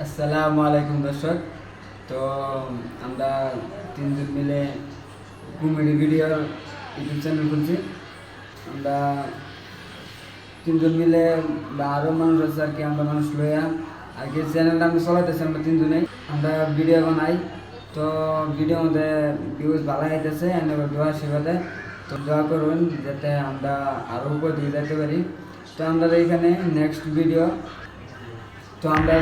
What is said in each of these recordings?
আসসালামু আলাইকুম দর্শক। তো, আমরা তিনজন মিলে কমেডি ভিডিও ইউটিউব চ্যানেল খুলছি। আমরা তিনজন মিলে বা আরও মানুষ আছে আর কি, আমরা মানুষ লইয়া আর কি চ্যানেলটা আমরা চলাইতেছি, আমরা তিনজনেই আমরা ভিডিও বানাই। তো ভিডিও মধ্যে ভিউজ ভালো আইতেছে এনে দোয়া শিখাতে তো, দোয়া করুন যাতে আমরা আরও উপর দিয়ে যেতে পারি। তো আমরা এখানে নেক্সট ভিডিও তো, আমরা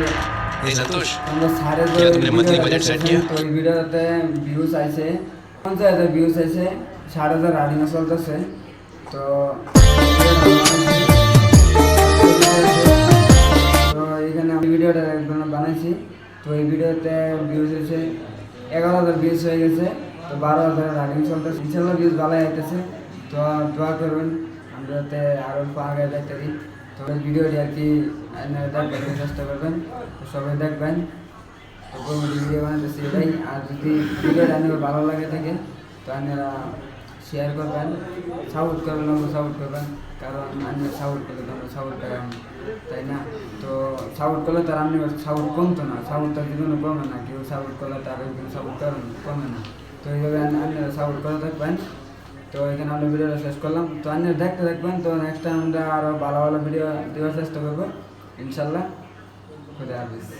Hey Santosh, আমরা সাড়ে क्या तुमने monthly budget set किया? তো এই ভিডিওতে ভিউজ আইছে পঞ্চাশ হাজার ভিউজ আইছে ষাট হাজার রানিং চলতেছে তো তো এখানে আমি ভিডিওটা একদম বানাইছি তো এই ভিডিওতে ভিউজ হয়েছে এগারো হাজার ভিউজ হয়ে গেছে তো বারো হাজার রানিং চলতেছে ইনশাল্লাহ ভিউজ ভালো আইতেছে তো দোয়া করুন আমরা যাতে আরও আগে যাইতে পারি তো এই ভিডিওটি আর কি দেখবেন চেষ্টা করবেন। সবাই দেখবেন। ভিডিও বানাতেছি এটাই। আর যদি ভিডিওটা আপনার ভালো লাগে থাকে তো আপনারা শেয়ার করবেন। সাপোর্ট করবেন সাপোর্ট করবেন। কারণ আমি সাপোর্ট করলে তো আমরা সাপোর্ট পেলাম, তাই না? তো সাপোর্ট করলে তার আপনি সাপোর্ট কমতো না। সাপোর্ট তার জীবনে কমে না। কেউ সাপোর্ট করলে তার সাপোর্ট কমে না। তো এইভাবে আপনারা সাপোর্ট করে থাকবেন তো এখানে আমরা ভিডিওটা শেষ করলাম। তো আপনি দেখতে দেখবেন তো নেক্সট টাইম আমরা আরও ভালো ভালো ভিডিও দেওয়ার চেষ্টা করব। ইনশাল্লাহ, খুদা হাফিজ।